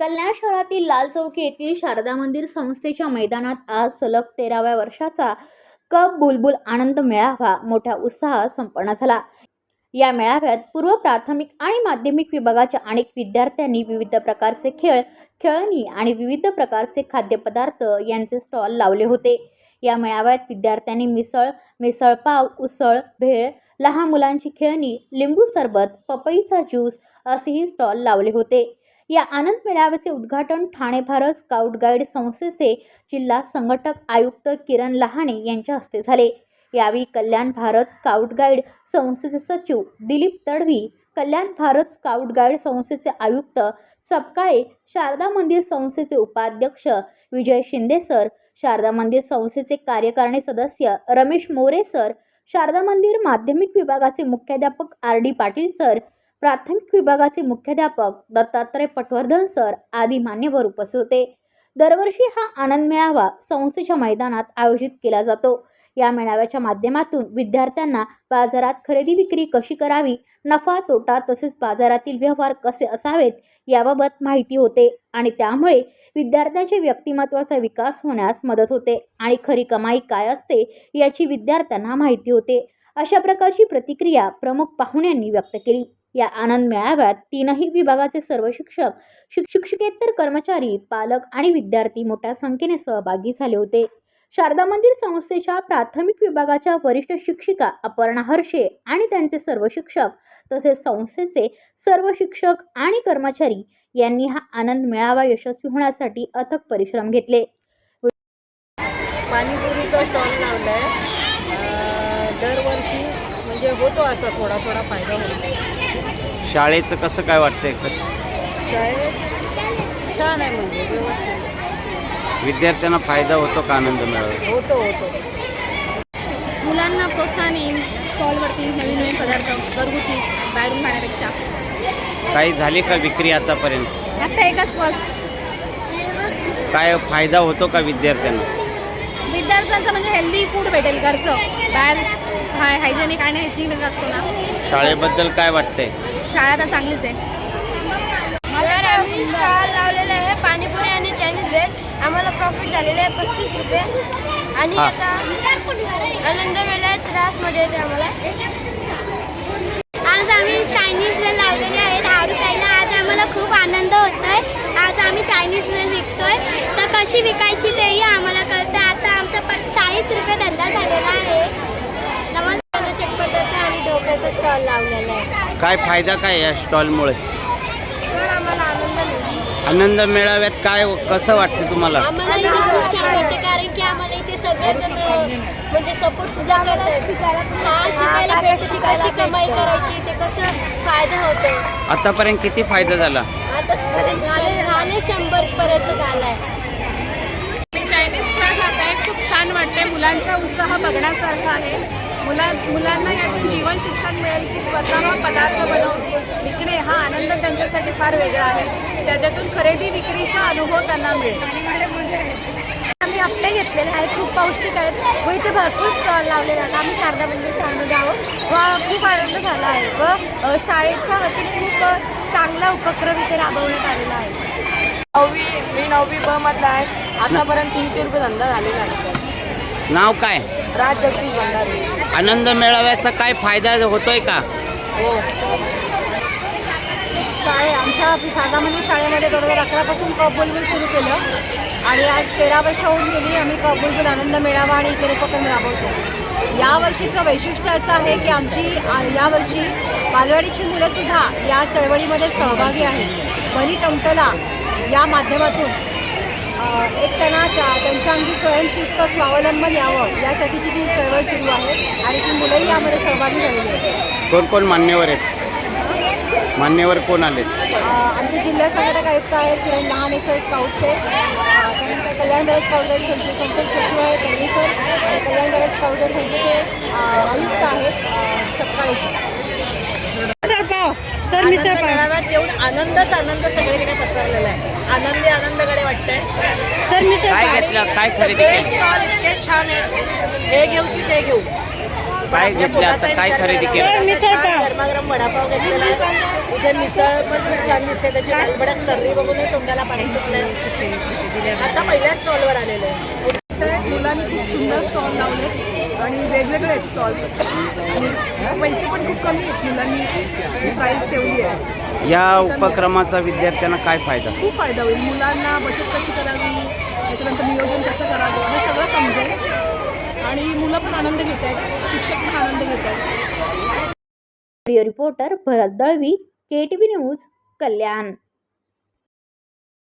कल्याण शहरातील लाल चौकी येथील शारदा मंदिर संस्थेच्या मैदानात आज सलग तेराव्या वर्षाचा कप बुलबुल आनंद मेळावा मोठ्या उत्साहात संपन्न झाला. या मेळाव्यात पूर्व प्राथमिक आणि माध्यमिक विभागाच्या अनेक विद्यार्थ्यांनी विविध प्रकारचे खेळ खेळणी आणि विविध प्रकारचे खाद्यपदार्थ यांचे स्टॉल लावले होते. या मेळाव्यात विद्यार्थ्यांनी मिसळ मिसळपाव उसळ भेळ लहान मुलांची खेळणी लिंबू सरबत पपईचा ज्यूस असेही स्टॉल लावले होते. या आनंद मेळाव्याचे उद्घाटन ठाणे भारत स्काउट गाईड संस्थेचे जिल्हा संघटक आयुक्त किरण लहाणे यांच्या हस्ते झाले. यावेळी कल्याण भारत स्काउट गाईड संस्थेचे सचिव दिलीप तडवी कल्याण भारत स्काउट गाईड संस्थेचे आयुक्त सपकाळे शारदा मंदिर संस्थेचे उपाध्यक्ष विजय शिंदे सर शारदा मंदिर संस्थेचे कार्यकारिणी सदस्य रमेश मोरे सर शारदा मंदिर माध्यमिक विभागाचे मुख्याध्यापक आर डी पाटील सर प्राथमिक विभागाचे मुख्याध्यापक दत्तात्रय पटवर्धन सर आदी मान्यवर उपस्थित होते. दरवर्षी हा आनंद मेळावा संस्थेच्या मैदानात आयोजित केला जातो. या मेळाव्याच्या माध्यमातून विद्यार्थ्यांना बाजारात खरेदी विक्री कशी करावी नफा तोटा तसेच बाजारातील व्यवहार कसे असावेत याबाबत माहिती होते आणि त्यामुळे विद्यार्थ्यांचे व्यक्तिमत्वाचा विकास होण्यास मदत होते आणि खरी कमाई काय असते याची विद्यार्थ्यांना माहिती होते. अशा प्रकारची प्रतिक्रिया प्रमुख पाहुण्यांनी व्यक्त केली. या आनंद मेळाव्यात तीनही विभागाचे सर्व शिक्षक शिक्षकेतर कर्मचारी पालक आणि विद्यार्थी मोठ्या संख्येने सहभागी झाले होते. शारदा मंदिर संस्थेच्या प्राथमिक विभागाच्या वरिष्ठ शिक्षिका अपर्णा हर्षे आणि त्यांचे सर्व शिक्षक तसेच संस्थेचे सर्व शिक्षक आणि कर्मचारी यांनी हा आनंद मेळावा यशस्वी होण्यासाठी अथक परिश्रम घेतले. पाणीपुरीचा स्टॉल लावलाय. दरवर्षी म्हणजे होतो असा थोडा थोडा फायदा होतो. शाळेचं कसं काय वाटतंय? कसं शाळेत छान आहे म्हणजे व्यवस्थित. विद्यार्थ्यांना फायदा होतो का आनंद मिळावा? होतो होतो. मुलांना प्रोत्साहन येईल स्टॉलवरती नवीन नवीन पदार्थ घरगुती बाहेरून खाण्यापेक्षा. काही झाली का विक्री आतापर्यंत? आत्ता एकच फर्स्ट काय फायदा होतो का विद्यार्थ्यांना? विद्यार्थ्यांचं म्हणजे हेल्दी फूड भेटेल घरचं. बाहेर हाय हायजेनिक आणि हायजेनिक असतो ना. शाळेबद्दल काय वाटतंय? शाळा तर चांगलीच आहे. लावलेला आहे पाणीपुरी आणि चायनीज भेळ आम्हाला प्रॉफिट झालेलं आहे पस्तीस रुपये. आणि. आता आनंद मेला त्रासमध्ये येते आम्हाला. आज आम्ही चायनीज वेल लावलेले आहेत दहा रुपयाला आज आम्हाला खूप आनंद होत आहे आज आम्ही चायनीज वेल विकतोय. तर कशी विकायची तेही आम्हाला कळतं. आता आमचा प चाळीस रुपये धंदा झालेला आहे. स्टॉल लावलेला आहे. काय फायदा काय या स्टॉलमुळे सर आम्हाला आनंद मिळतो. आनंद मेळाव्यात काय कसं वाटतं तुम्हाला? आम्हाला इथे खूप छान वाटते कारण की आम्हाला इथे सगळेजण म्हणजे सपोर्ट सुद्धा करतात. हा शिकायला भेटते की कशी कमाई करायची ते कसं फायदा होतो. आतापर्यंत किती फायदा झाला? आतापर्यंत झाले झाले शंभर पर्यंत झालाय. मी चायनीज फळ खात आहे खूप छान वाटते मुलांचा उत्साह बघण्यासारखा आहे. मुला मुलांना यातून जीवन शिक्षण मिळेल की स्वतः पदार्थ बनवून विकणे हा आनंद त्यांच्यासाठी फार वेगळा आहे. त्याच्यातून खरेदी विक्रीचा अनुभव त्यांना मिळेल. आम्ही आपले घेतलेले आहेत खूप पौष्टिक आहेत. व इथे भरपूर स्टॉल लावलेले आहेत. आम्ही शारदा मंदिर शाळेमध्ये आहोत. व खूप आनंद झाला आहे. व शाळेच्या वतीने खूप चांगला उपक्रम इथे राबवण्यात आलेला आहे. नववी मी नववी ब मधला आहे. आतापर्यंत तीनशे रुपये धंदा झालेला आहे. नाव काय? राज जगदीश भंडारी. आनंद मेळाव्याचा काय फायदा होतोय का? हो. शाळे आमच्या शारदामंदिर शाळेमध्ये दोन हजार अकरापासून कबुलबुल सुरू केलं. आणि आज तेरा वर्ष होऊन गेली आम्ही कबुलबुल आनंद मेळावा आणि इतर उपक्रम राबवतो. यावर्षीचं वैशिष्ट्य असं आहे की आमची यावर्षी बालवाडीची मुलंसुद्धा या चळवळीमध्ये सहभागी आहेत बली टमटला या माध्यमातून एक त्यांना त्या- त्यांच्या अंगी स्वयंशिस्त स्वावलंबन यावं यासाठीची ती चळवळ सुरू आहे आणि ती मुलंही यामध्ये सहभागी झालेली आहेत. कोण कोण मान्यवर आहेत? मान्यवर कोण आले आमचे जिल्हा संघटक आयुक्त आहेत किरण लहाने सर स्काउटचे त्यानंतर कल्याण भारत स्काउट संस्थेचे सचिव आहेत तन्वी सर. आणि कल्याण भारत स्काउट संस्थेचे आयुक्त आहेत अ, सपकाळे सर सर आनंद मेळाव्यात येऊन आनंदच आनंद सगळीकडे पसरलेला आहे. आनंदी आनंदकडे वाटतंय. सर मी सर काय घेतलं? काय खरेदी सगळे केली? स्टॉल इतके छान आहेत. हे घेऊ की ते घेऊ? काय घेतलं? आता काय खरेदी केलं? केलं गरमागरम वडापाव घेतलेला आहे. इथे मिसळ पण खूप छान दिसते. त्याची लालबडक सर्री बघून तोंडाला पाणी सुटलंय. आता पहिल्या स्टॉलवर आलेलो आहे. मुलांनी खूप सुंदर स्टॉल लावले आणि वेगवेगळे आहेत स्टॉल्स आणि पैसे पण खूप कमी आहेत मुलांनी प्राईस ठेवली आहे. या उपक्रमाचा विद्यार्थ्यांना काय फायदा? खूप फायदा होईल. मुलांना बचत कशी करावी त्याच्यानंतर नियोजन कसं करावं हे सगळं समजेल. आणि मुलं पण आनंद घेत आहेत शिक्षक पण आनंद घेत आहेत. Video reporter Bharat Dalvi K T V news Kalyan.